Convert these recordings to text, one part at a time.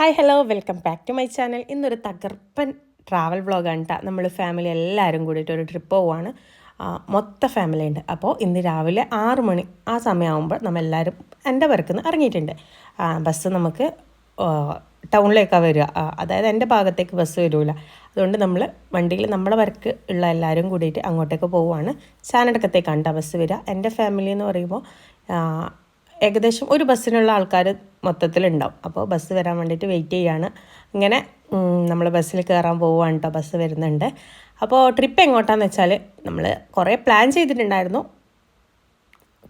Hi hello welcome back to my channel ഇന്നൊരു തകർപ്പൻ travel വ്ളോഗാണ് കേട്ടോ നമ്മൾ ഫാമിലി എല്ലാവരും കൂടിയിട്ട് ഒരു ട്രിപ്പ് പോവുകയാണ് മൊത്ത ഫാമിലി ഉണ്ട്. അപ്പോൾ ഇന്ന് രാവിലെ ആറ് മണി ആ സമയമാകുമ്പോൾ നമ്മളെല്ലാവരും എന്റെ പേർക്ക് നിന്ന് ഇറങ്ങിയിട്ടുണ്ട്. ബസ് നമുക്ക് ടൗണിലേക്കാണ് വരിക. അതായത് എന്റെ ഭാഗത്തേക്ക് ബസ് വരില്ല അതുകൊണ്ട് നമ്മൾ വണ്ടിയിൽ നമ്മളെ വർക്ക് ഉള്ള എല്ലാവരും കൂടിയിട്ട് അങ്ങോട്ടേക്ക് പോവുകയാണ് ചാനടക്കത്തേക്കാണ് കേട്ടോ ബസ് വരിക. എന്റെ ഫാമിലി എന്ന് പറയുമ്പോൾ ഏകദേശം ഒരു ബസ്സിനുള്ള ആൾക്കാർ മൊത്തത്തിലുണ്ടാവും. അപ്പോൾ ബസ് വരാൻ വേണ്ടിയിട്ട് വെയിറ്റ് ചെയ്യാണ്. ഇങ്ങനെ നമ്മൾ ബസ്സിൽ കയറാൻ പോവുകയാണ് കേട്ടോ ബസ് വരുന്നുണ്ട്. അപ്പോൾ ട്രിപ്പ് എങ്ങോട്ടാന്ന് വെച്ചാൽ നമ്മൾ കുറേ പ്ലാൻ ചെയ്തിട്ടുണ്ടായിരുന്നു.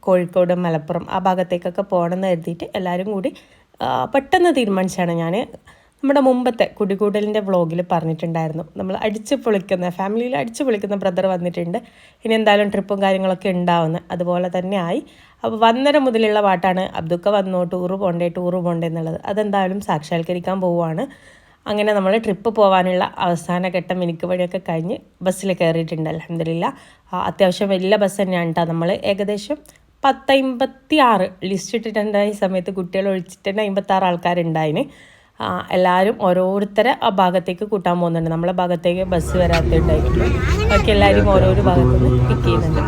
കോഴിക്കോട് മലപ്പുറം ആ ഭാഗത്തേക്കൊക്കെ പോകണമെന്ന് കരുതിയിട്ട് എല്ലാവരും കൂടി പെട്ടെന്ന് തീരുമാനിച്ചാണ് ഞാൻ. നമ്മുടെ മുമ്പത്തെ കുടികൂടലിന്റെ വ്ളോഗിൽ പറഞ്ഞിട്ടുണ്ടായിരുന്നു. നമ്മൾ അടിച്ചു പൊളിക്കുന്ന ഫാമിലിയിൽ അടിച്ചു പൊളിക്കുന്ന ബ്രദർ വന്നിട്ടുണ്ട്. ഇനി എന്തായാലും ട്രിപ്പും കാര്യങ്ങളൊക്കെ ഉണ്ടാവുന്ന അതുപോലെ തന്നെ ആയി. അപ്പോൾ വന്നര മുതലുള്ള പാട്ടാണ് അബ്ദുക്ക വന്നോ ടൂറ് പോണ്ടേ ടൂറ് പോണ്ടേ എന്നുള്ളത്. അതെന്തായാലും സാക്ഷാത്കരിക്കാൻ പോവുകയാണ് അങ്ങനെ നമ്മൾ ട്രിപ്പ് പോകാനുള്ള അവസാന ഘട്ടം എനിക്ക് വഴിയൊക്കെ കഴിഞ്ഞ് ബസ്സിൽ കയറിയിട്ടുണ്ട് അലഹമില്ല അത്യാവശ്യം വലിയ ബസ് തന്നെയാണ് കേട്ടോ നമ്മൾ ഏകദേശം പത്തമ്പത്തി ആറ് ലിസ്റ്റ് ഇട്ടിട്ടുണ്ടായ. സമയത്ത് കുട്ടികൾ ഒഴിച്ചിട്ട് തന്നെ അമ്പത്താറ് ആൾക്കാരുണ്ടായിന്. എല്ലാവരും ഓരോരുത്തരെ ആ ഭാഗത്തേക്ക് കൂട്ടാൻ പോകുന്നുണ്ട്. നമ്മളെ ഭാഗത്തേക്ക് ബസ് വരാത്തുണ്ടായിരിക്കും ഒക്കെ എല്ലാവരും ഓരോരോ ഭാഗത്തു നിന്ന് പിക്ക് ചെയ്യുന്നുണ്ട്.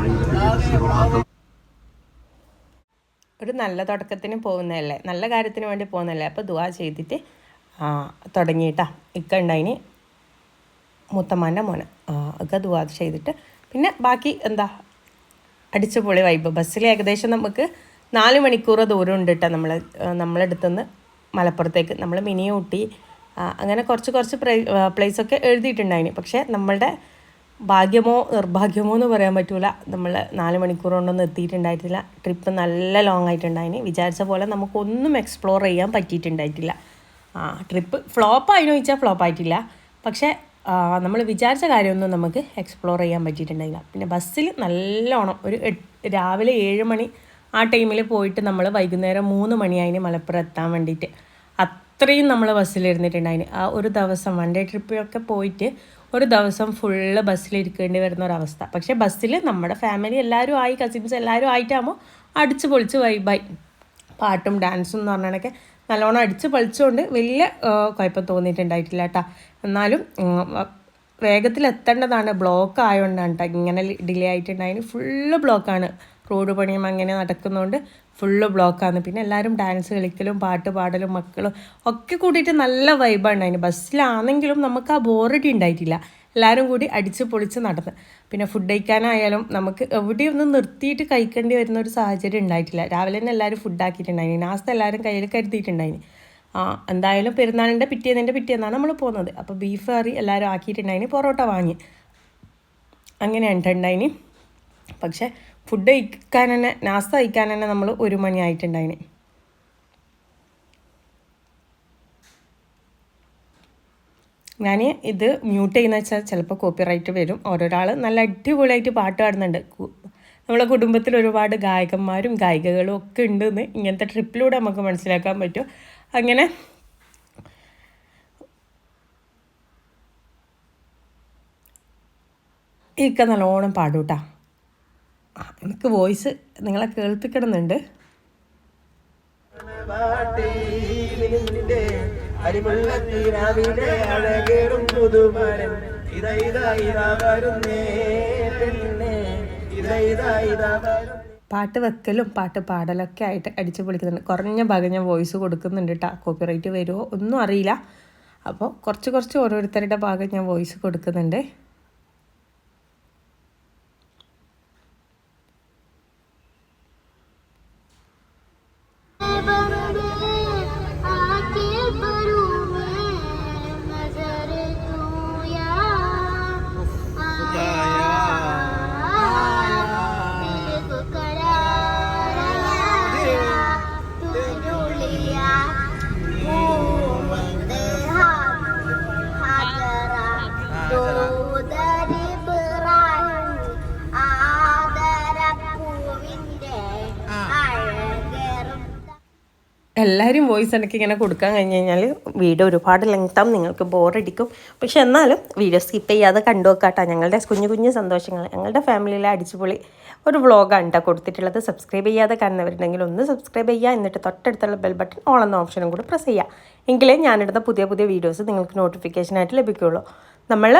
ഒരു നല്ല തുടക്കത്തിന് പോകുന്നതല്ലേ? നല്ല കാര്യത്തിന് വേണ്ടി പോകുന്നതല്ലേ? അപ്പോൾ ദുവാ ചെയ്തിട്ട് തുടങ്ങിയിട്ടാ. ഇക്ക ഉണ്ടായിന് മുത്തമ്മാന്റെ മോനെ. ഒക്കെ ദുവാ ചെയ്തിട്ട്. പിന്നെ ബാക്കി എന്താ? അടിച്ചുപൊളി വൈബ് ബസ്സിൽ ഏകദേശം നമുക്ക് നാല് മണിക്കൂർ ദൂരം ഉണ്ട് കേട്ടോ നമ്മൾ നമ്മളെടുത്തുനിന്ന് മലപ്പുറത്തേക്ക് നമ്മൾ മിനി ഊട്ടി അങ്ങനെ കുറച്ച് കുറച്ച് പ്ലേസൊക്കെ എഴുതിയിട്ടുണ്ടായിന്. പക്ഷേ നമ്മളുടെ ഭാഗ്യമോ നിർഭാഗ്യമോ എന്ന് പറയാൻ പറ്റൂല. നമ്മൾ നാല് മണിക്കൂർ കൊണ്ടൊന്നും എത്തിയിട്ടുണ്ടായിട്ടില്ല. ട്രിപ്പ് നല്ല ലോങ് ആയിട്ടുണ്ടായിന്. വിചാരിച്ച പോലെ നമുക്കൊന്നും എക്സ്പ്ലോർ ചെയ്യാൻ പറ്റിയിട്ടുണ്ടായിട്ടില്ല. ആ ട്രിപ്പ് ഫ്ലോപ്പ് ആയിനോ ചോദിച്ചാൽ ഫ്ലോപ്പ് ആയിട്ടില്ല. പക്ഷേ നമ്മൾ വിചാരിച്ച കാര്യമൊന്നും നമുക്ക് എക്സ്പ്ലോർ ചെയ്യാൻ പറ്റിയിട്ടുണ്ടായില്ല. പിന്നെ ബസ്സിൽ നല്ലോണം ഒരു രാവിലെ ഏഴ് മണി ആ ടൈമിൽ പോയിട്ട് നമ്മൾ വൈകുന്നേരം മൂന്ന് മണിയായിന് മലപ്പുറം എത്താൻ വേണ്ടിയിട്ട്. അത്രയും നമ്മൾ ബസ്സിലിരുന്നിട്ടുണ്ടായിന്. ആ ഒരു ദിവസം വൺ ഡേ ട്രിപ്പിലൊക്കെ പോയിട്ട് ഒരു ദിവസം ഫുള്ള് ബസ്സിലിരിക്കേണ്ടി വരുന്ന ഒരവസ്ഥ പക്ഷേ ബസ്സിൽ നമ്മുടെ ഫാമിലി എല്ലാവരും ആയി കസിൻസ് എല്ലാവരും ആയിട്ടാകുമ്പോൾ അടിച്ച് പൊളിച്ച് വൈബായി പാട്ടും ഡാൻസും എന്ന് പറഞ്ഞാണൊക്കെ നല്ലോണം അടിച്ച് പൊളിച്ചുകൊണ്ട് വലിയ കുഴപ്പം തോന്നിയിട്ടുണ്ടായിട്ടില്ല കേട്ടോ എന്നാലും വേഗത്തിൽ എത്തേണ്ടതാണ് ബ്ലോക്ക് ആയതുകൊണ്ടാണ് കേട്ടോ ഇങ്ങനെ ഡിലേ ആയിട്ടുണ്ടായിന്. ഫുള്ള് ബ്ലോക്കാണ് റോഡ് പണിയും അങ്ങനെ നടക്കുന്നതുകൊണ്ട് ഫുള്ള് ബ്ലോക്കാണ് പിന്നെ എല്ലാവരും ഡാൻസ് കളിക്കലും പാട്ട് പാടലും മക്കളും ഒക്കെ കൂടിയിട്ട് നല്ല വൈബാണ് അതിന്. ബസ്സിലാണെങ്കിലും നമുക്ക് ആ ബോറടി ഉണ്ടായിട്ടില്ല. എല്ലാവരും കൂടി അടിച്ച് പൊളിച്ച് നടന്ന്. പിന്നെ ഫുഡ് കഴിക്കാനായാലും നമുക്ക് എവിടെയൊന്നും നിർത്തിയിട്ട് കഴിക്കേണ്ടി വരുന്ന ഒരു സാഹചര്യം ഉണ്ടായിട്ടില്ല. രാവിലെ തന്നെ എല്ലാവരും ഫുഡ് ആക്കിയിട്ടുണ്ടായിന്. നാസ്ത എല്ലാവരും കയ്യിൽ കരുതിയിട്ടുണ്ടായിന്. ആ എന്തായാലും പെരുന്നാളിന്റെ പിറ്റേന്നിന്റെ പിറ്റേന്നാണ് നമ്മൾ പോകുന്നത് അപ്പോൾ ബീഫ് കറി എല്ലാവരും ആക്കിയിട്ടുണ്ടായിന് പൊറോട്ട വാങ്ങി. അങ്ങനെയാണ് ട്ടോ ഉണ്ടായിന്. പക്ഷേ ഫുഡ് കഴിക്കാൻ തന്നെ നാസ്ത കഴിക്കാൻ തന്നെ നമ്മൾ ഒരു മണി ആയിട്ടുണ്ടായിന്. ഞാൻ ഇത് മ്യൂട്ട് ചെയ്യുന്ന വെച്ചാൽ ചിലപ്പോൾ കോപ്പിറൈറ്റ് വരും. ഓരോരാൾ നല്ല അടിപൊളിയായിട്ട് പാട്ട് പാടുന്നുണ്ട്. നമ്മളെ കുടുംബത്തിൽ ഒരുപാട് ഗായകന്മാരും ഗായികകളും ഒക്കെ ഉണ്ടെന്ന് ഇങ്ങനത്തെ ട്രിപ്പിലൂടെ നമുക്ക് മനസ്സിലാക്കാൻ പറ്റും. അങ്ങനെ ഇക്ക നല്ലോണം പാടൂട്ടാ. എനിക്ക് വോയിസ് നിങ്ങളെ കേൾപ്പിക്കണമെന്നുണ്ട്. പാട്ട് വെക്കലും പാട്ട് പാടലൊക്കെ ആയിട്ട് അടിച്ചു പൊളിക്കുന്നുണ്ട്. കുറഞ്ഞ ഭാഗം ഞാൻ വോയിസ് കൊടുക്കുന്നുണ്ട് കേട്ടോ കോപ്പിറൈറ്റ് വരുമോ ഒന്നും അറിയില്ല. അപ്പോൾ കുറച്ച് കുറച്ച് ഓരോരുത്തരുടെ ഭാഗം ഞാൻ വോയിസ് കൊടുക്കുന്നുണ്ട്. എല്ലാവരും വോയിസ് എനിക്ക് ഇങ്ങനെ കൊടുക്കാൻ കഴിഞ്ഞ് കഴിഞ്ഞാൽ വീഡിയോ ഒരുപാട് ലെങ്താവും നിങ്ങൾക്ക് ബോറടിക്കും പക്ഷെ എന്നാലും വീഡിയോ സ്കിപ്പ് ചെയ്യാതെ കണ്ടു നോക്കാട്ടോ. ഞങ്ങളുടെ കുഞ്ഞു കുഞ്ഞു സന്തോഷങ്ങൾ ഞങ്ങളുടെ ഫാമിലിയിലെ അടിച്ചുപൊളി ഒരു വ്ളോഗാണ് കേട്ടോ കൊടുത്തിട്ടുള്ളത്. സബ്സ്ക്രൈബ് ചെയ്യാതെ കാണുന്നവരുണ്ടെങ്കിൽ ഒന്ന് സബ്സ്ക്രൈബ് ചെയ്യുക എന്നിട്ട് തൊട്ടടുത്തുള്ള ബെൽ ബട്ടൺ ഓൾ എന്ന ഓപ്ഷനും കൂടി പ്രസ് ചെയ്യുക എങ്കിലേ ഞാനിടുന്ന പുതിയ പുതിയ വീഡിയോസ് നിങ്ങൾക്ക് നോട്ടിഫിക്കേഷനായിട്ട് ലഭിക്കുകയുള്ളൂ നമ്മൾ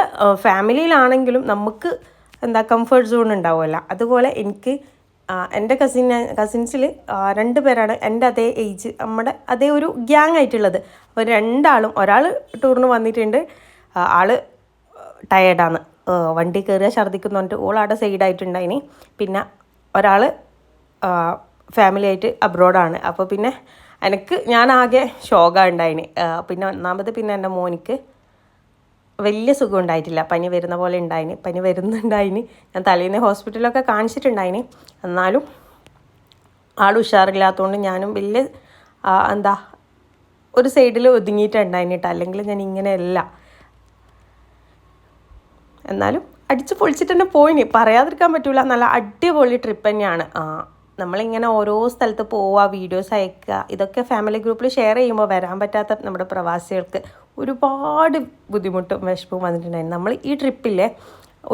ഫാമിലിയിലാണെങ്കിലും നമുക്ക് എന്താ കംഫർട്ട് സോൺ ഉണ്ടാവുമല്ലോ. അതുപോലെ എനിക്ക് എന്റെ കസിൻ കസിൻസിൽ രണ്ട് പേരാണ് എന്റെ അതേ ഏജ് നമ്മുടെ അതേ ഒരു ഗ്യാങ് ആയിട്ടുള്ളത്. അപ്പോൾ രണ്ടാളും ഒരാൾ ടൂറിന് വന്നിട്ടുണ്ട് ആൾ ടയേർഡാണ് വണ്ടി കയറുക ഛർദ്ദിക്കുന്നുണ്ട് ഓളാടെ സൈഡായിട്ടുണ്ടായിനി പിന്നെ ഒരാൾ ഫാമിലി ആയിട്ട് അബ്രോഡാണ് അപ്പോൾ പിന്നെ എനിക്ക് ഞാൻ ആകെ ഷോക ഉണ്ടായിന്. ആ, പിന്നെ ഒന്നാമത് പിന്നെ എന്റെ മോനിക്ക് വലിയ സുഖം ഉണ്ടായിട്ടില്ല. പനി വരുന്ന പോലെ ഉണ്ടായിന്. പനി വരുന്നുണ്ടായിന്. ഞാൻ തലേന്ന് ഹോസ്പിറ്റലൊക്കെ കാണിച്ചിട്ടുണ്ടായിന്. എന്നാലും ആൾ ഉഷാറില്ലാത്തതുകൊണ്ട് ഞാനും വലിയ എന്താ ഒരു സൈഡിൽ ഒതുങ്ങിയിട്ടുണ്ടായിന് കേട്ടോ അല്ലെങ്കിൽ ഞാൻ ഇങ്ങനെയല്ല. എന്നാലും അടിച്ച് പൊളിച്ചിട്ട് തന്നെ പോയിന്. പറയാതിരിക്കാൻ പറ്റൂല. നല്ല അടിപൊളി ട്രിപ്പ് തന്നെയാണ്. ആ, നമ്മളിങ്ങനെ ഓരോ സ്ഥലത്ത് പോവുക വീഡിയോസ് അയക്കുക ഇതൊക്കെ ഫാമിലി ഗ്രൂപ്പിൽ ഷെയർ ചെയ്യുമ്പോൾ വരാൻ പറ്റാത്ത നമ്മുടെ പ്രവാസികൾക്ക് ഒരുപാട് ബുദ്ധിമുട്ടും വിഷമവും വന്നിട്ടുണ്ടായിരുന്നു നമ്മൾ ഈ ട്രിപ്പില്ലേ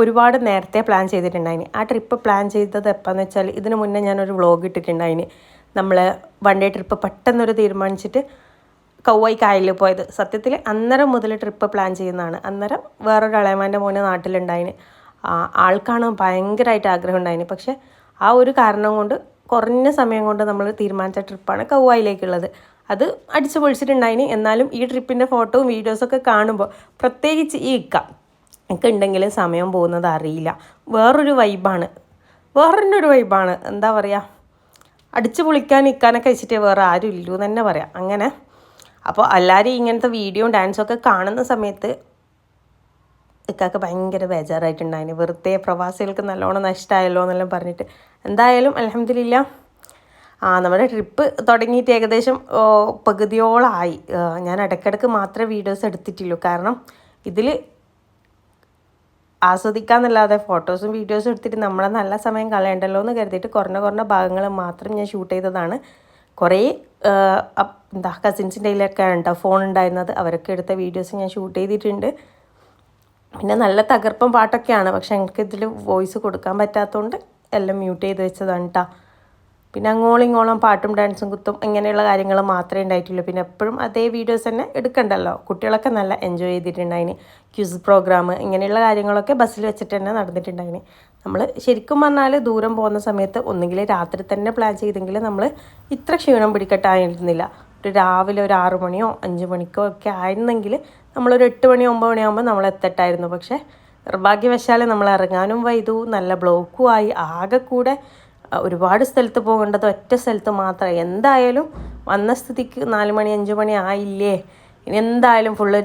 ഒരുപാട് നേരത്തെ പ്ലാൻ ചെയ്തിട്ടുണ്ടായിന്. ആ ട്രിപ്പ് പ്ലാൻ ചെയ്തത് എപ്പോഴെന്ന് വെച്ചാൽ ഇതിനു മുന്നേ ഞാനൊരു വ്ളോഗ് ഇട്ടിട്ടുണ്ടായിന്. നമ്മൾ വൺ ഡേ ട്രിപ്പ് പെട്ടെന്നൊരു തീരുമാനിച്ചിട്ട് കൗവായി കായലിൽ പോയത്. സത്യത്തിൽ അന്നേരം മുതൽ ട്രിപ്പ് പ്ലാൻ ചെയ്യുന്നതാണ്. അന്നേരം വേറൊരു ഇളയമാന്റെ മോനെ നാട്ടിലുണ്ടായിന്. ആൾക്കാണ് ഭയങ്കരമായിട്ട് ആഗ്രഹം ഉണ്ടായിന്. പക്ഷേ ആ ഒരു കാരണം കൊണ്ട് കുറഞ്ഞ സമയം കൊണ്ട് നമ്മൾ തീരുമാനിച്ച ട്രിപ്പാണ് കൗവായിലേക്കുള്ളത്. അത് അടിച്ചു പൊളിച്ചിട്ടുണ്ടായിന്. എന്നാലും ഈ ട്രിപ്പിന്റെ ഫോട്ടോയും വീഡിയോസൊക്കെ കാണുമ്പോൾ പ്രത്യേകിച്ച് ഈ ഇക്ക ഇക്ക ഉണ്ടെങ്കിൽ സമയം പോകുന്നത് അറിയില്ല. വേറൊരു വൈബാണ്. വേറെ ഒരു വൈബാണ്. എന്താ പറയുക അടിച്ചു പൊളിക്കാൻ ഇക്കാനൊക്കെ വെച്ചിട്ട് വേറെ ആരും ഇല്ലൂ എന്ന് തന്നെ പറയാം. അങ്ങനെ. അപ്പോൾ എല്ലാവരും ഇങ്ങനത്തെ വീഡിയോയും ഡാൻസൊക്കെ കാണുന്ന സമയത്ത് ഇക്കാക്ക് ഭയങ്കര ബേജാറായിട്ടുണ്ടായിന്. വെറുതെ പ്രവാസികൾക്ക് നല്ലോണം നഷ്ടമായല്ലോ എന്നെല്ലാം പറഞ്ഞിട്ട്. എന്തായാലും അലഹമില്ല നമ്മുടെ ട്രിപ്പ് തുടങ്ങിയിട്ട് ഏകദേശം പകുതിയോളമായി ഞാൻ ഇടയ്ക്കിടയ്ക്ക് മാത്രമേ വീഡിയോസ് എടുത്തിട്ടുള്ളൂ. കാരണം ഇതിൽ ആസ്വദിക്കാന്നല്ലാതെ ഫോട്ടോസും വീഡിയോസും എടുത്തിട്ട് നമ്മളെ നല്ല സമയം കളയണ്ടല്ലോ എന്ന് കരുതിയിട്ട് കുറഞ്ഞ കുറഞ്ഞ ഭാഗങ്ങൾ മാത്രം ഞാൻ ഷൂട്ട് ചെയ്തതാണ്. കുറേ എന്താ കസിൻസിന്റെ കയ്യിലൊക്കെ ഉണ്ടോ ഫോൺ ഉണ്ടായിരുന്നത് അവരൊക്കെ എടുത്ത വീഡിയോസ് ഞാൻ ഷൂട്ട് ചെയ്തിട്ടുണ്ട്. പിന്നെ നല്ല തകർപ്പം പാട്ടൊക്കെയാണ്. പക്ഷെ എനിക്കിതിൽ വോയിസ് കൊടുക്കാൻ പറ്റാത്തതുകൊണ്ട് എല്ലാം മ്യൂട്ട് ചെയ്ത് വെച്ചതാണ് കേട്ടോ പിന്നെ അങ്ങോളം ഇങ്ങോളം പാട്ടും ഡാൻസും കുത്തും ഇങ്ങനെയുള്ള കാര്യങ്ങൾ മാത്രമേ ഉണ്ടായിട്ടുള്ളൂ. പിന്നെ എപ്പോഴും അതേ വീഡിയോസ് തന്നെ എടുക്കണ്ടല്ലോ. കുട്ടികളൊക്കെ നല്ല എൻജോയ് ചെയ്തിട്ടുണ്ടായിന്. ക്യൂസ് പ്രോഗ്രാം ഇങ്ങനെയുള്ള കാര്യങ്ങളൊക്കെ ബസ്സിൽ വെച്ചിട്ട് തന്നെ നടന്നിട്ടുണ്ടായിന്. നമ്മൾ ശരിക്കും പറഞ്ഞാൽ ദൂരം പോകുന്ന സമയത്ത് ഒന്നുകിൽ രാത്രി തന്നെ പ്ലാൻ ചെയ്തെങ്കിൽ നമ്മൾ ഇത്ര ക്ഷീണം പിടിക്കട്ടായിരുന്നില്ല. ഒരു രാവിലെ ഒരു ആറു മണിയോ അഞ്ച് മണിക്കോ ഒക്കെ ആയിരുന്നെങ്കിൽ നമ്മളൊരു എട്ട് മണി ഒമ്പത് മണിയാകുമ്പോൾ നമ്മൾ എത്തട്ടായിരുന്നു. പക്ഷേ നിർഭാഗ്യവശാൽ നമ്മൾ ഇറങ്ങാനും വൈതു നല്ല ബ്ലോക്കും ആയി. ആകെ കൂടെ ഒരുപാട് സ്ഥലത്ത് പോകേണ്ടത് ഒറ്റ സ്ഥലത്ത് മാത്രം. എന്തായാലും വന്ന സ്ഥിതിക്ക് നാല് മണി അഞ്ച് മണി ആയില്ലേ? ഇനി എന്തായാലും ഫുള്ള്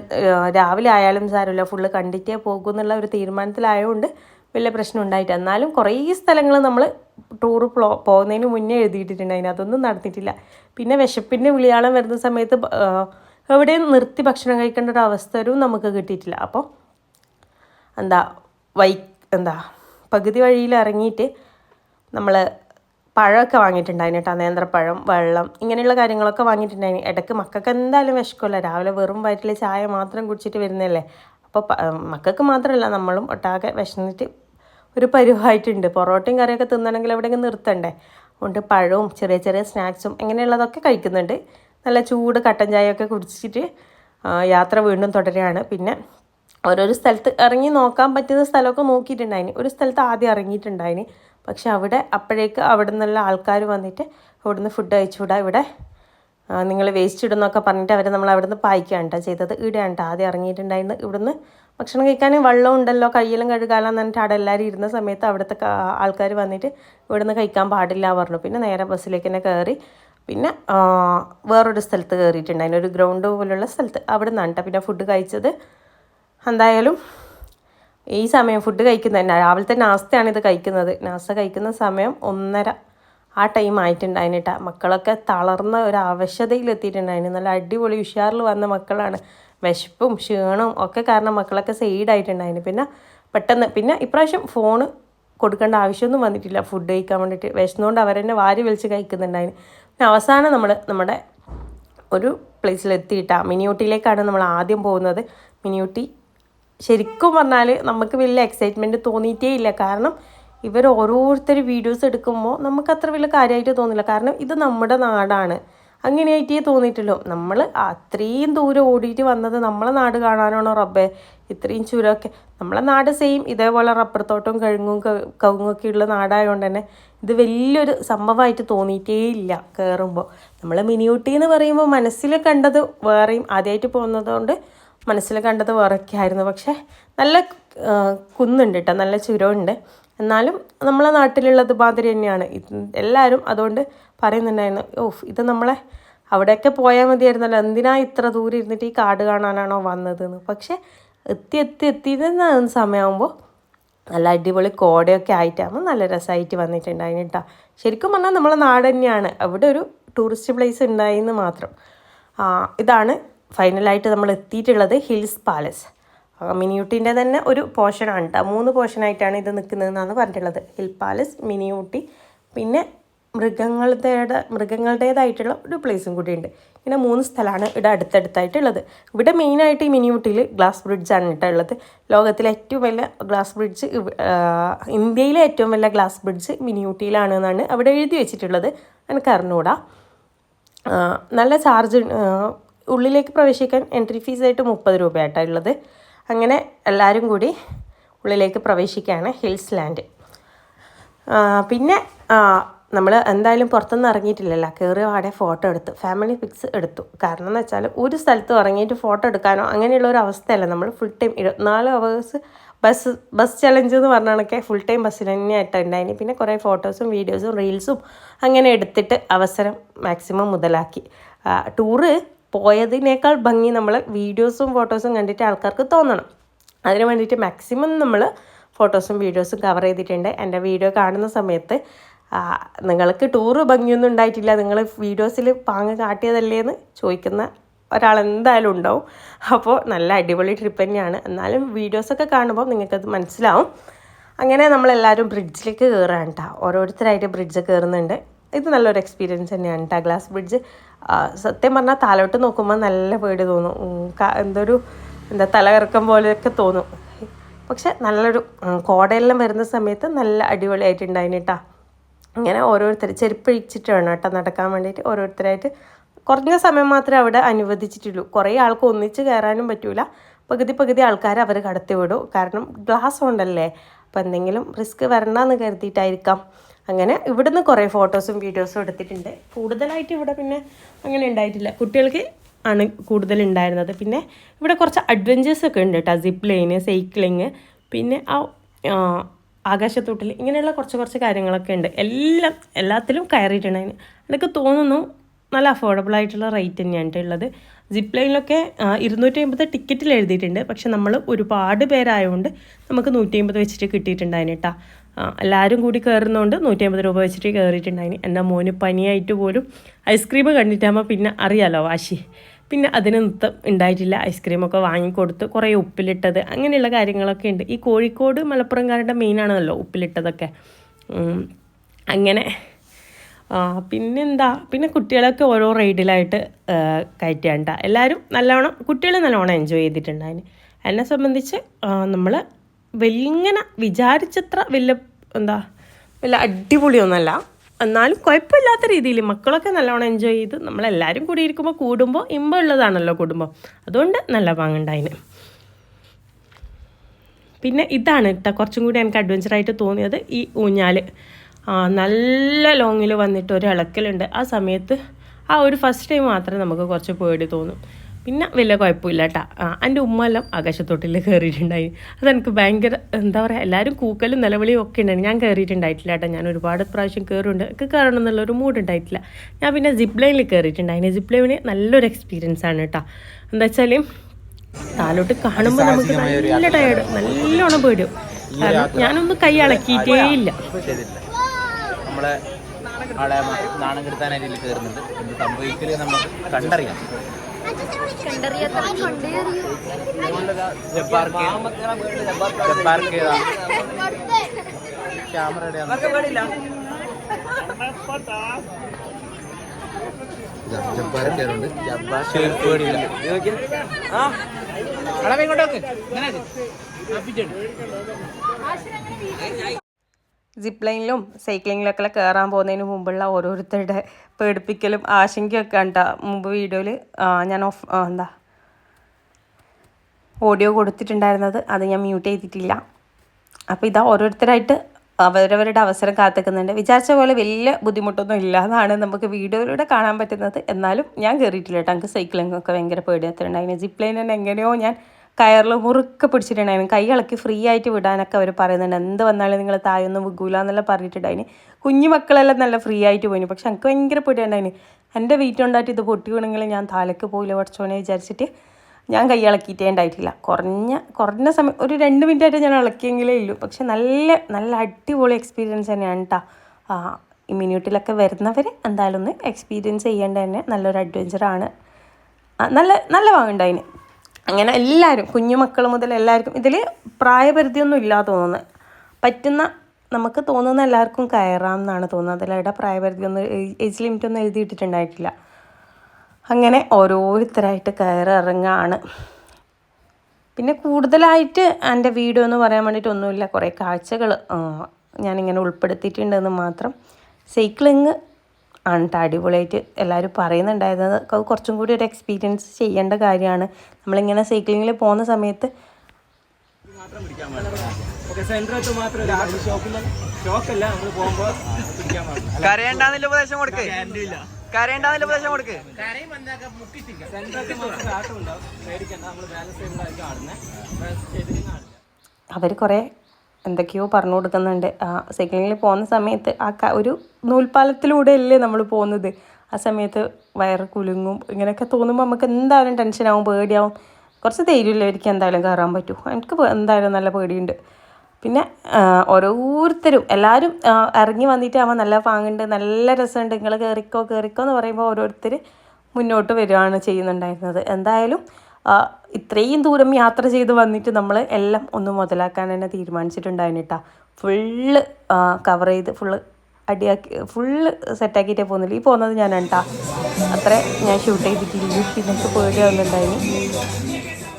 രാവിലെ ആയാലും സാരമില്ല. ഫുള്ള് കണ്ടിട്ടേ പോകും എന്നുള്ള ഒരു തീരുമാനത്തിലായതുകൊണ്ട് വലിയ പ്രശ്നം ഉണ്ടായിട്ട് എന്നാലും കുറേ സ്ഥലങ്ങൾ നമ്മൾ ടൂർ പോ പോകുന്നതിന് മുന്നേ എഴുതിയിട്ടിട്ടുണ്ടായിന് അതൊന്നും നടത്തിയിട്ടില്ല പിന്നെ വിശപ്പിന്റെ വിളിയാളം വരുന്ന സമയത്ത് എവിടെയും നിർത്തി ഭക്ഷണം കഴിക്കേണ്ട ഒരു അവസരവും നമുക്ക് കിട്ടിയിട്ടില്ല. അപ്പോൾ എന്താ വൈ എന്താ പകുതി വഴിയിൽ ഇറങ്ങിയിട്ട് നമ്മൾ പഴമൊക്കെ വാങ്ങിയിട്ടുണ്ടായിന് കേട്ടോ. നേന്ത്രപ്പഴം വെള്ളം ഇങ്ങനെയുള്ള കാര്യങ്ങളൊക്കെ വാങ്ങിയിട്ടുണ്ടായിന്. ഇടയ്ക്ക് മക്കൾക്ക് എന്തായാലും വിശക്കുമല്ല രാവിലെ വെറും വയറ്റിൽ ചായ മാത്രം കുടിച്ചിട്ട് വരുന്നതല്ലേ. അപ്പോൾ മക്കൾക്ക് മാത്രമല്ല നമ്മളും ഒട്ടാകെ വിശന്നിട്ട് ഒരു പരുവായിട്ടുണ്ട്. പൊറോട്ടയും കറിയൊക്കെ തിന്നണമെങ്കിൽ എവിടെയെങ്കിലും നിർത്തണ്ടേ. അതുകൊണ്ട് പഴവും ചെറിയ ചെറിയ സ്നാക്സും ഇങ്ങനെയുള്ളതൊക്കെ കഴിക്കുന്നുണ്ട്. നല്ല ചൂട് കട്ടൻ ചായയൊക്കെ കുടിച്ചിട്ട് യാത്ര വീണ്ടും തുടരുകയാണ്. പിന്നെ ഓരോരോ സ്ഥലത്ത് ഇറങ്ങി നോക്കാൻ പറ്റുന്ന സ്ഥലമൊക്കെ നോക്കിയിട്ടുണ്ടായിന്. ഒരു സ്ഥലത്ത് ആദ്യം ഇറങ്ങിയിട്ടുണ്ടായിന്. പക്ഷെ അവിടെ അപ്പോഴേക്ക് അവിടെ നിന്നുള്ള ആൾക്കാർ വന്നിട്ട് അവിടുന്ന് ഫുഡ് കഴിച്ചുകൂടാ ഇവിടെ. നിങ്ങൾ വേസ്റ്റ് ഇടുന്നൊക്കെ പറഞ്ഞിട്ട് അവരെ നമ്മൾ അവിടെ നിന്ന് ചെയ്തത്. ഇടുകയാണ് ആദ്യം ഇറങ്ങിയിട്ടുണ്ടായിരുന്നു ഇവിടുന്ന് ഭക്ഷണം കഴിക്കാൻ വെള്ളം ഉണ്ടല്ലോ കയ്യെല്ലാം കഴുകാലെന്ന് പറഞ്ഞിട്ട് അവിടെ എല്ലാവരും ഇരുന്ന സമയത്ത് അവിടുത്തെ ആൾക്കാർ വന്നിട്ട് ഇവിടുന്ന് കഴിക്കാൻ പാടില്ല പറഞ്ഞു. പിന്നെ നേരെ ബസ്സിലേക്ക് തന്നെ കയറി. പിന്നെ വേറൊരു സ്ഥലത്ത് കയറിയിട്ടുണ്ടായിരുന്നു. ഒരു ഗ്രൗണ്ട് പോലുള്ള സ്ഥലത്ത് അവിടെ നിന്നാണ് പിന്നെ ഫുഡ് കഴിച്ചത്. എന്തായാലും ഈ സമയം ഫുഡ് കഴിക്കുന്ന രാവിലത്തെ നാസ്തയാണ് ഇത് കഴിക്കുന്നത്. നാസ്ത കഴിക്കുന്ന സമയം ഒന്നര. ആ ടൈം ആയിട്ടുണ്ടായിന് കേട്ടോ മക്കളൊക്കെ തളർന്ന ഒരു അവശതയിൽ എത്തിയിട്ടുണ്ടായിരുന്നു നല്ല അടിപൊളി ഉഷാറിൽ വന്ന മക്കളാണ്. വിശപ്പും ക്ഷീണവും ഒക്കെ കാരണം മക്കളൊക്കെ സെയ്ഡായിട്ടുണ്ടായിന് പിന്നെ പെട്ടെന്ന് പിന്നെ ഇപ്രാവശ്യം ഫോണ് കൊടുക്കേണ്ട ആവശ്യമൊന്നും വന്നിട്ടില്ല. ഫുഡ് കഴിക്കാൻ വേണ്ടിയിട്ട്. വിശന്നുകൊണ്ട് അവരെന്നെ വാരി വലിച്ച് കഴിക്കുന്നുണ്ടായിന് പിന്നെ അവസാനം നമ്മൾ നമ്മുടെ ഒരു പ്ലേസിലെത്തിയിട്ടാണ് മിനിയൂട്ടിയിലേക്കാണ് നമ്മൾ ആദ്യം പോകുന്നത്. മിനിയൂട്ടി ശരിക്കും പറഞ്ഞാൽ നമുക്ക് വലിയ എക്സൈറ്റ്മെന്റ് തോന്നിയിട്ടേ ഇല്ല. കാരണം ഇവർ ഓരോരുത്തർ വീഡിയോസ് എടുക്കുമ്പോൾ നമുക്ക് അത്ര വലിയ കാര്യമായിട്ട് തോന്നില്ല. കാരണം ഇത് നമ്മുടെ നാടാണ്. അങ്ങനെയായിട്ടേ തോന്നിയിട്ടുള്ളൂ. നമ്മൾ അത്രയും ദൂരം ഓടിയിട്ട് വന്നത് നമ്മളെ നാട് കാണാനാണോ റബ്ബേ? ഇത്രയും ചുരമൊക്കെ നമ്മളെ നാട് സെയിം ഇതേപോലെ റബ്ബർ തോട്ടവും കഴുങ്ങും കവുങ്ങൊക്കെ ഉള്ള നാടായതുകൊണ്ട് തന്നെ ഇത് വലിയൊരു സംഭവമായിട്ട് തോന്നിയിട്ടേ ഇല്ല കയറുമ്പോൾ നമ്മൾ മിനിയൂട്ടി എന്ന് പറയുമ്പോൾ മനസ്സിൽ കണ്ടത് വേറെയും ആദ്യമായിട്ട് പോകുന്നതുകൊണ്ട് മനസ്സിൽ കണ്ടത് വേറൊക്കെയായിരുന്നു. പക്ഷേ നല്ല കുന്നുണ്ട് കേട്ടോ നല്ല ചുരമുണ്ട്. എന്നാലും നമ്മളെ നാട്ടിലുള്ളത് മാതിരി തന്നെയാണ്. എല്ലാവരും അതുകൊണ്ട് പറയുന്നുണ്ടായിരുന്നു ഓഫ് ഇത് നമ്മളെ അവിടെയൊക്കെ പോയാൽ മതിയായിരുന്നല്ലോ. എന്തിനാ ഇത്ര ദൂരം ഇരുന്നിട്ട് ഈ കാട് കാണാനാണോ വന്നതെന്ന്? പക്ഷേ എത്തി എത്തി എത്തിയിരുന്ന സമയമാകുമ്പോൾ നല്ല അടിപൊളി കോടയൊക്കെ ആയിട്ടാകുമ്പോൾ നല്ല രസമായിട്ട് വന്നിട്ടുണ്ടായിരുന്നു കേട്ടോ ശരിക്കും പറഞ്ഞാൽ നമ്മളെ നാട് തന്നെയാണ്. അവിടെ ഒരു ടൂറിസ്റ്റ് പ്ലേസ് ഉണ്ടായിന്ന് മാത്രം. ഇതാണ് ഫൈനലായിട്ട് നമ്മൾ എത്തിയിട്ടുള്ളത് ഹിൽസ് പാലസ്. മിനിയൂട്ടിന്റെ തന്നെ ഒരു പോർഷനാണ് കേട്ടോ മൂന്ന് പോർഷനായിട്ടാണ് ഇത് നിൽക്കുന്നതെന്നാണ് പറഞ്ഞിട്ടുള്ളത്. ഹിൽ പാലസ് മിനിയൂട്ടി പിന്നെ മൃഗങ്ങളുടെ മൃഗങ്ങളുടേതായിട്ടുള്ള ഒരു പ്ലേസും കൂടിയുണ്ട് ഇങ്ങനെ മൂന്ന് സ്ഥലമാണ് ഇവിടെ അടുത്തടുത്തായിട്ടുള്ളത്. ഇവിടെ മെയിനായിട്ട് ഈ മിനിയൂട്ടിയിൽ ഗ്ലാസ് ബ്രിഡ്ജാണ് കേട്ടോ ഉള്ളത്. ലോകത്തിലെ ഏറ്റവും വലിയ ഗ്ലാസ് ബ്രിഡ്ജ് ഇന്ത്യയിലെ ഏറ്റവും വലിയ ഗ്ലാസ് ബ്രിഡ്ജ് മിനിയൂട്ടിയിലാണ് എന്നാണ് അവിടെ എഴുതി വെച്ചിട്ടുള്ളത്. എനിക്ക് അറിഞ്ഞുകൂടാ നല്ല ചാർജ് ഉള്ളിലേക്ക് പ്രവേശിക്കാൻ എൻട്രി ഫീസായിട്ട് മുപ്പത് രൂപയായിട്ടാണ് ഉള്ളത് അങ്ങനെ എല്ലാവരും കൂടി ഉള്ളിലേക്ക് പ്രവേശിക്കുകയാണ് ഹിൽസ് ലാൻഡ്. പിന്നെ നമ്മൾ എന്തായാലും പുറത്തുനിന്ന് ഇറങ്ങിയിട്ടില്ലല്ലോ. കയറി പാടെ ഫോട്ടോ എടുത്തു ഫാമിലി പിക്സ് എടുത്തു. കാരണം എന്ന് വെച്ചാൽ ഒരു സ്ഥലത്ത് ഇറങ്ങിയിട്ട് ഫോട്ടോ എടുക്കാനോ അങ്ങനെയുള്ള ഒരു അവസ്ഥയല്ല. നമ്മൾ ഫുൾ ടൈം ഇരുപത്തിനാല് അവേഴ്സ് ബസ് ബസ് ചലഞ്ച് എന്ന് പറഞ്ഞാണൊക്കെ ഫുൾ ടൈം ബസ്സിൽ തന്നെയായിട്ട് ആയിട്ടുണ്ടായിന് പിന്നെ കുറേ ഫോട്ടോസും വീഡിയോസും റീൽസും അങ്ങനെ എടുത്തിട്ട് അവസരം മാക്സിമം മുതലാക്കി. ടൂറ് പോയതിനേക്കാൾ ഭംഗി നമ്മൾ വീഡിയോസും ഫോട്ടോസും കണ്ടിട്ട് ആൾക്കാർക്ക് തോന്നണം. അതിന് വേണ്ടിയിട്ട് മാക്സിമം നമ്മൾ ഫോട്ടോസും വീഡിയോസും കവർ ചെയ്തിട്ടുണ്ട്. എന്റെ വീഡിയോ കാണുന്ന സമയത്ത് നിങ്ങൾക്ക് ടൂറ് ഭംഗിയൊന്നും ഉണ്ടായിട്ടില്ല. നിങ്ങൾ വീഡിയോസിൽ പാങ്ങ് കാട്ടിയതല്ലേ എന്ന് ചോദിക്കുന്ന ഒരാൾ എന്തായാലും ഉണ്ടാവും. അപ്പോൾ നല്ല അടിപൊളി ട്രിപ്പ് തന്നെയാണ്. എന്നാലും വീഡിയോസൊക്കെ കാണുമ്പോൾ നിങ്ങൾക്കത് മനസ്സിലാവും. അങ്ങനെ നമ്മളെല്ലാവരും ബ്രിഡ്ജിലേക്ക് കയറാൻ കേട്ടോ ഓരോരുത്തരായിട്ട് ബ്രിഡ്ജ് കയറുന്നുണ്ട്. ഇത് നല്ലൊരു എക്സ്പീരിയൻസ് തന്നെയാണ് കേട്ടോ ഗ്ലാസ് ബ്രിഡ്ജ് സത്യം പറഞ്ഞാൽ താലോട്ട് നോക്കുമ്പോൾ നല്ല പേടി തോന്നും. എന്തൊരു എന്താ തലകറക്കം പോലെയൊക്കെ തോന്നും. പക്ഷെ നല്ലൊരു കോടയെല്ലാം വരുന്ന സമയത്ത് നല്ല അടിപൊളിയായിട്ടുണ്ടായിന് കേട്ടോ ഇങ്ങനെ ഓരോരുത്തർ ചെരുപ്പഴിച്ചിട്ട് വേണം കേട്ടോ നടക്കാൻ വേണ്ടിയിട്ട് ഓരോരുത്തരായിട്ട്. കുറഞ്ഞ സമയം മാത്രമേ അവിടെ അനുവദിച്ചിട്ടുള്ളൂ. കുറേ ആൾക്ക് ഒന്നിച്ച് കയറാനും പറ്റൂല. പകുതി പകുതി ആൾക്കാർ അവർ കടത്തി വിടും കാരണം ഗ്ലാസ് ഉണ്ടല്ലേ? അപ്പോൾ എന്തെങ്കിലും റിസ്ക് വരണമെന്ന് കരുതിയിട്ടായിരിക്കാം. അങ്ങനെ ഇവിടുന്ന് കുറേ ഫോട്ടോസും വീഡിയോസും എടുത്തിട്ടുണ്ട്. കൂടുതലായിട്ട് ഇവിടെ പിന്നെ അങ്ങനെ ഉണ്ടായിട്ടില്ല. കുട്ടികൾക്ക് ആണ് കൂടുതൽ ഉണ്ടായിരുന്നത്. പിന്നെ ഇവിടെ കുറച്ച് അഡ്വഞ്ചേഴ്സ് ഒക്കെ ഉണ്ട് കേട്ടോ. സിപ്പ് ലൈന് സൈക്ലിങ് പിന്നെ ആ ആകാശത്തോട്ടിൽ ഇങ്ങനെയുള്ള കുറച്ച് കുറച്ച് കാര്യങ്ങളൊക്കെ ഉണ്ട്. എല്ലാം എല്ലാത്തിലും കയറിയിട്ടുണ്ട്. അതിന് എനിക്ക് തോന്നുന്നു നല്ല അഫോർഡബിൾ ആയിട്ടുള്ള റേറ്റ് തന്നെയാണ് ഉള്ളത്. സിപ്പ് ലൈനിലൊക്കെ ഇരുന്നൂറ്റി അമ്പത് ടിക്കറ്റിൽ എഴുതിയിട്ടുണ്ട്. പക്ഷെ നമ്മൾ ഒരുപാട് പേരായതുകൊണ്ട് നമുക്ക് നൂറ്റി അമ്പത് വെച്ചിട്ട് കിട്ടിയിട്ടുണ്ടായിരുന്നു കേട്ടോ. എല്ലാവരും കൂടി കയറുന്നതുകൊണ്ട് നൂറ്റി അമ്പത് രൂപ വെച്ചിട്ട് കയറിയിട്ടുണ്ടായിന് എന്റെ മോന് പനിയായിട്ട് പോലും ഐസ്ക്രീം കണ്ടിട്ടാകുമ്പോൾ പിന്നെ അറിയാലോ വാശി. പിന്നെ അതിന് നൃത്തം ഉണ്ടായിട്ടില്ല. ഐസ്ക്രീമൊക്കെ വാങ്ങിക്കൊടുത്ത് കുറേ ഉപ്പിലിട്ടത്. അങ്ങനെയുള്ള കാര്യങ്ങളൊക്കെ ഉണ്ട്. ഈ കോഴിക്കോട് മലപ്പുറംകാരുടെ മെയിനാണല്ലോ ഉപ്പിലിട്ടതൊക്കെ. അങ്ങനെ. പിന്നെന്താ? പിന്നെ കുട്ടികളൊക്കെ ഓരോ റൈഡിലായിട്ട് കയറ്റേണ്ട. എല്ലാവരും നല്ലവണ്ണം കുട്ടികൾ നല്ലവണ്ണം എൻജോയ് ചെയ്തിട്ടുണ്ടായിന്. എന്നെ സംബന്ധിച്ച് നമ്മൾ വലിങ്ങനെ വിചാരിച്ചത്ര വലിയ എന്താ വലിയ അടിപൊളിയൊന്നുമല്ല എന്നാലും കുഴപ്പമില്ലാത്ത രീതിയിൽ മക്കളൊക്കെ നല്ലോണം എൻജോയ് ചെയ്ത് നമ്മളെല്ലാവരും കൂടി ഇരിക്കുമ്പോൾ കൂടുമ്പോൾ ഇമ്പമുള്ളതാണല്ലോ കുടുംബം. അതുകൊണ്ട് നല്ല പാങ്ങുണ്ടായിന്. പിന്നെ ഇതാണ് കേട്ടോ കുറച്ചും കൂടി എനിക്ക് അഡ്വഞ്ചറായിട്ട് തോന്നിയത് ഈ ഊഞ്ഞാൽ ആ, നല്ല ലോങ്ങിൽ വന്നിട്ട് ഒരു ഇളക്കലുണ്ട്. ആ സമയത്ത് ആ ഒരു ഫസ്റ്റ് ടൈം മാത്രമേ നമുക്ക് കുറച്ച് പേടി തോന്നും. പിന്നെ വലിയ കുഴപ്പമില്ല കേട്ടോ എന്റെ ഉമ്മെല്ലാം ആകാശത്തൊട്ടിൽ കയറിയിട്ടുണ്ടായി അതെനിക്ക് ഭയങ്കര എന്താ പറയുക എല്ലാവരും കൂക്കലും നിലവിളിയും ഒക്കെ ഉണ്ടായിരുന്നു. ഞാൻ കയറിയിട്ടുണ്ടായിട്ടില്ല കേട്ടോ ഞാൻ ഒരുപാട് പ്രാവശ്യം കയറുണ്ട് എനിക്ക് കയറണം എന്നുള്ളൊരു മൂഡ് ഉണ്ടായിട്ടില്ല. ഞാൻ പിന്നെ സിപ്പ് ലൈനിൽ കയറിയിട്ടുണ്ടായിന് സിപ്പ് ലൈനിന് നല്ലൊരു എക്സ്പീരിയൻസ് ആണ് കേട്ടോ എന്താ വെച്ചാൽ താലോട്ട് കാണുമ്പോൾ നമുക്ക് നല്ല ടയർഡ് നല്ലോണം പേടിയും കാരണം ഞാനൊന്നും കൈ അളക്കിയിട്ടേ ഇല്ല. നമ്മളെ നാണം കെടുത്താനായിട്ട് കയറുന്നുണ്ട് എന്ത് സംഭവിക്കൽ നമുക്ക് കണ്ടറിയാം. ജബ്ബാർക്ക് ജബ്ബാർക്ക് ഏതാ ക്യാമറ ജബ്ബാരൊക്കെ ഉണ്ട് സിപ്പ് ലൈനിലും സൈക്ലിങ്ങിലൊക്കെ കയറാൻ പോകുന്നതിന് മുമ്പുള്ള ഓരോരുത്തരുടെ പേടിപ്പിക്കലും ആശങ്കയൊക്കെ ഉണ്ടാ മുമ്പ് വീഡിയോയിൽ ഞാൻ ഓഫ് എന്താ ഓഡിയോ കൊടുത്തിട്ടുണ്ടായിരുന്നത്. അത് ഞാൻ മ്യൂട്ട് ചെയ്തിട്ടില്ല. അപ്പോൾ ഇതാ ഓരോരുത്തരായിട്ട് അവരവരുടെ അവസരം കാത്തിക്കുന്നുണ്ട്. വിചാരിച്ച പോലെ വലിയ ബുദ്ധിമുട്ടൊന്നും ഇല്ല എന്നാണ് നമുക്ക് വീഡിയോയിലൂടെ കാണാൻ പറ്റുന്നത്. എന്നാലും ഞാൻ കയറിയിട്ടില്ല കേട്ടോ. എനിക്ക് സൈക്ലിംഗ് ഭയങ്കര ലൈൻ തന്നെ എങ്ങനെയോ ഞാൻ കയറിൽ മുറുക്കെ പിടിച്ചിട്ടുണ്ടായിരുന്നു. കൈ ഇളക്കി ഫ്രീ ആയിട്ട് വിടാനൊക്കെ അവർ പറയുന്നുണ്ട്. എന്ത് വന്നാലും നിങ്ങൾ തായൊന്നും വിൽക്കൂല എന്നെല്ലാം പറഞ്ഞിട്ടുണ്ടായിന് കുഞ്ഞു മക്കളെല്ലാം നല്ല ഫ്രീ ആയിട്ട് പോയിന്. പക്ഷെ എനിക്ക് ഭയങ്കര പേടിയുണ്ടായിന് എന്റെ വെയിറ്റ് ഉണ്ടായിട്ട് ഇത് പൊട്ടി വീണെങ്കിൽ ഞാൻ താലക്ക് പോയില്ല പഠിച്ചോനെ വിചാരിച്ചിട്ട് ഞാൻ കൈ ഇളക്കിയിട്ടേ ഉണ്ടായിട്ടില്ല. കുറഞ്ഞ കുറഞ്ഞ സമയം ഒരു രണ്ട് മിനിറ്റ് ആയിട്ട് ഞാൻ ഇളക്കിയെങ്കിലേ ഉള്ളൂ. പക്ഷെ നല്ല നല്ല അടിപൊളി എക്സ്പീരിയൻസ് തന്നെയാണ് കേട്ടോ മിനിയൂട്ടിലൊക്കെ വരുന്നവർ എന്തായാലും ഒന്ന് എക്സ്പീരിയൻസ് ചെയ്യേണ്ട തന്നെ നല്ലൊരു അഡ്വഞ്ചറാണ് നല്ല നല്ല ഭാഗമുണ്ടായിന് അങ്ങനെ എല്ലാവരും കുഞ്ഞു മക്കൾ മുതൽ എല്ലാവർക്കും ഇതിൽ പ്രായപരിധിയൊന്നും ഇല്ല തോന്നുന്നത് പറ്റുന്ന നമുക്ക് തോന്നുന്ന എല്ലാവർക്കും കയറാം എന്നാണ് തോന്നുന്നത് അതിലവിടെ പ്രായപരിധിയൊന്നും ഏജ് ലിമിറ്റ് ഒന്നും എഴുതിയിട്ടിട്ടുണ്ടായിട്ടില്ല. അങ്ങനെ ഓരോരുത്തരായിട്ട് കയറി ഇറങ്ങാണ് പിന്നെ കൂടുതലായിട്ട് എന്റെ വീഡിയോ എന്ന് പറയാൻ വേണ്ടിയിട്ടൊന്നുമില്ല കുറേ കാഴ്ചകൾ ഞാനിങ്ങനെ ഉൾപ്പെടുത്തിയിട്ടുണ്ടെന്ന് മാത്രം. സൈക്ലിങ് ആണ് കേട്ടോ അടിപൊളിയായിട്ട് എല്ലാവരും പറയുന്നുണ്ടായിരുന്നത് അത് കുറച്ചും കൂടി ഒരു എക്സ്പീരിയൻസ് ചെയ്യേണ്ട കാര്യമാണ്. നമ്മളിങ്ങനെ സൈക്ലിങ്ങിൽ പോകുന്ന സമയത്ത് കരയണ്ടാന്നില്ല ഉപദേശം കൊടുക്ക്. കരയണ്ടാന്നില്ല ഉപദേശം കൊടുക്ക്. അവർ കുറേ എന്തൊക്കെയോ പറഞ്ഞു കൊടുക്കുന്നുണ്ട്. ആ സൈക്ലിങ്ങിൽ പോകുന്ന സമയത്ത് ആ ഒരു നൂൽപ്പാലത്തിലൂടെ അല്ലേ നമ്മൾ പോകുന്നത്. ആ സമയത്ത് വയറ് കുലുങ്ങും ഇങ്ങനെയൊക്കെ തോന്നുമ്പോൾ നമുക്ക് എന്തായാലും ടെൻഷനാവും പേടിയാവും. കുറച്ച് ധൈര്യമുള്ളവർക്ക് എന്തായാലും കയറാൻ പറ്റൂ. എനിക്ക് എന്തായാലും നല്ല പേടിയുണ്ട്. പിന്നെ ഓരോരുത്തരും എല്ലാവരും ഇറങ്ങി വന്നിട്ട് അവൻ നല്ല പാങ്ങുണ്ട് നല്ല രസമുണ്ട്. നിങ്ങൾ കയറിക്കോ കയറിക്കോ എന്ന് പറയുമ്പോൾ ഓരോരുത്തർ മുന്നോട്ട് വരികയാണ് ചെയ്യുന്നുണ്ടായിരുന്നത്. എന്തായാലും ഇത്രയും ദൂരം യാത്ര ചെയ്ത് വന്നിട്ട് നമ്മൾ എല്ലാം ഒന്ന് മുതലാക്കാൻ തന്നെ തീരുമാനിച്ചിട്ടുണ്ടായിരുന്നു കേട്ടോ ഫുള്ള് കവർ ചെയ്ത് ഫുള്ള് അടിയാക്കി ഫുള്ള് സെറ്റാക്കിയിട്ടേ പോകുന്നില്ല ഈ പോകുന്നത് ഞാൻ കേട്ടാ അത്ര ഞാൻ ഷൂട്ട് ചെയ്തിട്ടില്ല. പിന്നെ പേടിയാവുന്നുണ്ടായിന്